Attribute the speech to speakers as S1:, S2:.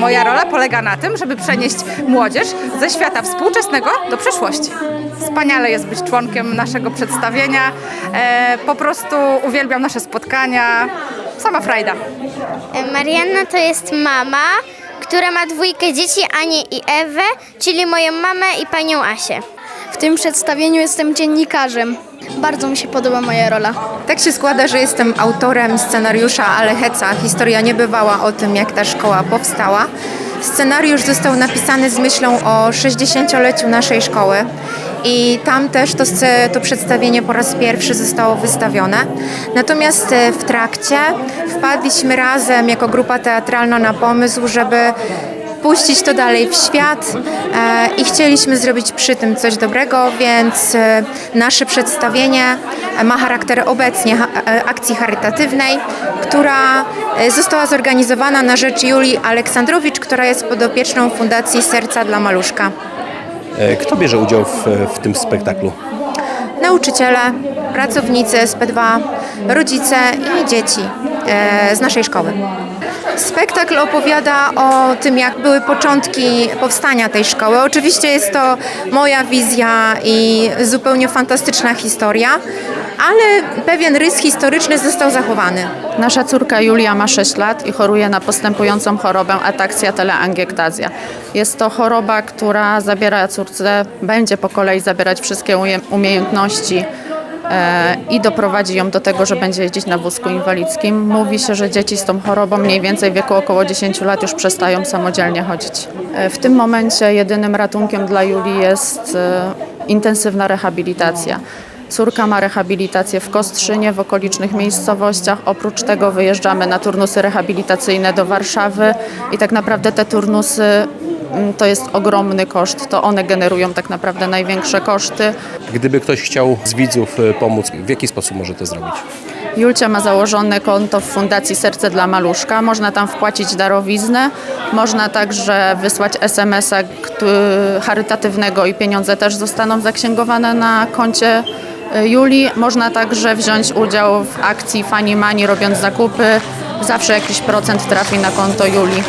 S1: Moja rola polega na tym, żeby przenieść młodzież ze świata współczesnego do przeszłości. Wspaniale jest być członkiem naszego przedstawienia. E, po prostu uwielbiam nasze spotkania. Sama frajda.
S2: Marianna to jest mama, która ma dwójkę dzieci, Anię i Ewę, czyli moją mamę i panią Asię.
S3: W tym przedstawieniu jestem dziennikarzem. Bardzo mi się podoba moja rola.
S4: Tak się składa, że jestem autorem scenariusza Aleheca. Historia niebywała o tym, jak ta szkoła powstała. Scenariusz został napisany z myślą o 60-leciu naszej szkoły i tam też to, to przedstawienie po raz pierwszy zostało wystawione. Natomiast e, w trakcie wpadliśmy razem jako grupa teatralna na pomysł, żeby puścić to dalej w świat e, i chcieliśmy zrobić przy tym coś dobrego, więc e, nasze przedstawienie ma charakter obecnie akcji charytatywnej, która została zorganizowana na rzecz Julii Aleksandrowicz, która jest podopieczną Fundacji Serca dla Maluszka.
S5: E, Kto bierze udział w, w tym spektaklu?
S4: Nauczyciele, pracownicy SP2, rodzice i dzieci e, z naszej szkoły. Spektakl opowiada o tym, jak były początki powstania tej szkoły. Oczywiście jest to moja wizja i zupełnie fantastyczna historia, ale pewien rys historyczny został zachowany.
S6: Nasza córka Julia ma 6 lat i choruje na postępującą chorobę atakcja teleangiektazja. Jest to choroba, która zabiera córce, będzie po kolei zabierać wszystkie umiejętności e, i doprowadzi ją do tego, że będzie jeździć na wózku inwalidzkim. Mówi się, że dzieci z tą chorobą mniej więcej w wieku około 10 lat już przestają samodzielnie chodzić. E, w tym momencie jedynym ratunkiem dla Julii jest e, intensywna rehabilitacja. Córka ma rehabilitację w Kostrzynie, w okolicznych miejscowościach. Oprócz tego wyjeżdżamy na turnusy rehabilitacyjne do Warszawy i tak naprawdę te turnusy mm, to jest ogromny koszt. To one generują tak naprawdę największe koszty.
S5: Gdyby ktoś chciał z widzów e, pomóc, w jaki sposób może to zrobić?
S6: Julcia ma założone konto w Fundacji Serce dla Maluszka. Można tam wpłacić darowiznę. Można także wysłać SMS-a charytatywnego i pieniądze też zostaną zaksięgowane na koncie y, Julii. Można także wziąć udział w akcji Funny Money robiąc zakupy. Zawsze jakiś procent trafi na konto Julii.